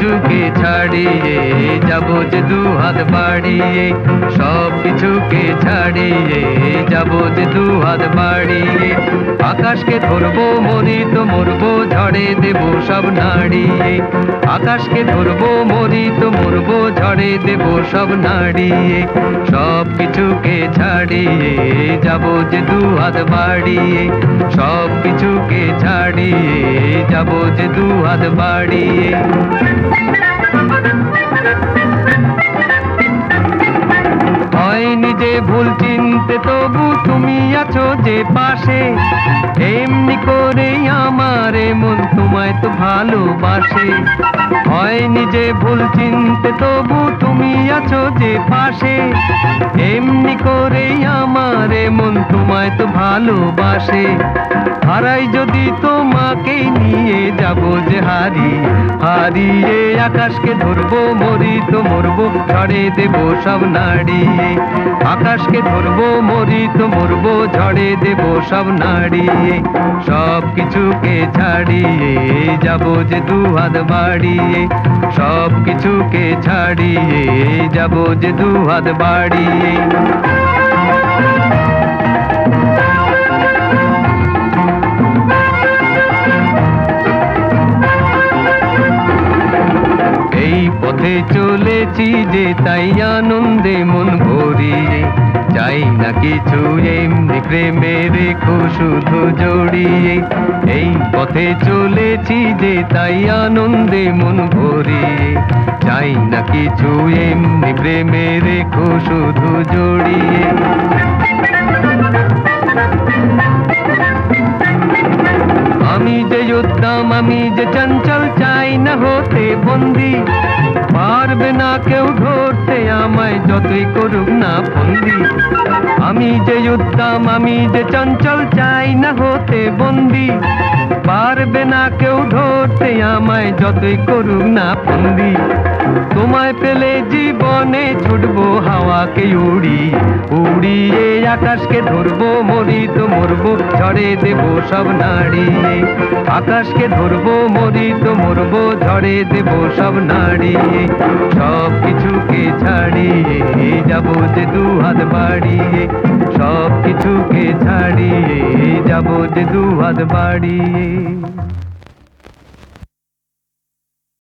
কিছুকে ছাড়িয়ে যাব যে দু হাত বাড়িয়ে সব কিছুকে ছাড়িয়ে যাব যে দু হাত বাড়িয়ে। আকাশকে ধরবো তো মরবো, ঝড়ে দেব সব নাড়িয়ে। আকাশকে ধরবো তো মরবো, ঝড়ে দেব সব নাড়িয়ে। সব কিছুকে ছাড়িয়ে যাব যে দু হাত বাড়িয়ে। সব কিছুকে ছাড়িয়ে যাব যে দু হাত বাড়িয়ে। ভুল চিনতে তবু তুমি আছো যে পাশে। এমনি করে আমার মন তোমায় তো ভালোবাসে। হয়নি যে ভুল চিনতে তবু তুমি আছো যে পাশে। এমনি করে আমার মন তোমায় তো ভালোবাসে। হারাই যদি তোমাকে নিয়ে যাব যে হারি, হারিয়ে আকাশকে ধরবো তো মরবো, ঝড়ে দেব সব নাড়িয়ে আকাশকে ধরবো তো মরবো, ঝড়ে দেব সব নাড়িয়ে সব কিছুকে ছাড়িয়ে যাব যে দু হাত বাড়িয়ে সব কিছুকে ছাড়িয়ে যাব যে দু হাত বাড়িয়ে পথে চলেছি যে তাই আনন্দে মন ভরিয়ে। চাই না কিছু, এমনি প্রেমে রেখো শুধু জড়িয়ে। এই পথে চলেছি যে তাই আনন্দে মন ভরিয়ে। চাই না কিছু, এমনি প্রেমে রেখো শুধু জড়িয়ে। আমি আমি যে চঞ্চল চাই না হতে বন্দি। পারবে না কেউ ধরতে আমায় যতই করুক না বন্দি আমি যে যোদ্ধাম আমি যে চঞ্চল চাই না হতে বন্দি। পারবে না কেউ ধরতে আমায় যতই করুক না বন্দি তোমায় পেলে জীবনে ছুটবো হাওয়াকে উড়ি। উড়িয়ে আকাশকে ধরবো মরি তো মরবো, ঝড়ে দেব সব নাড়িয়ে। আকাশকে ধরবো তো মরবো, ঝড়ে দেব সব নাড়িয়ে, সব কিছুকে ছাড়িয়ে যাব যে দু হাত বাড়িয়ে, সব কিছুকে ছাড়িয়ে যাব যে দু হাত বাড়িয়ে।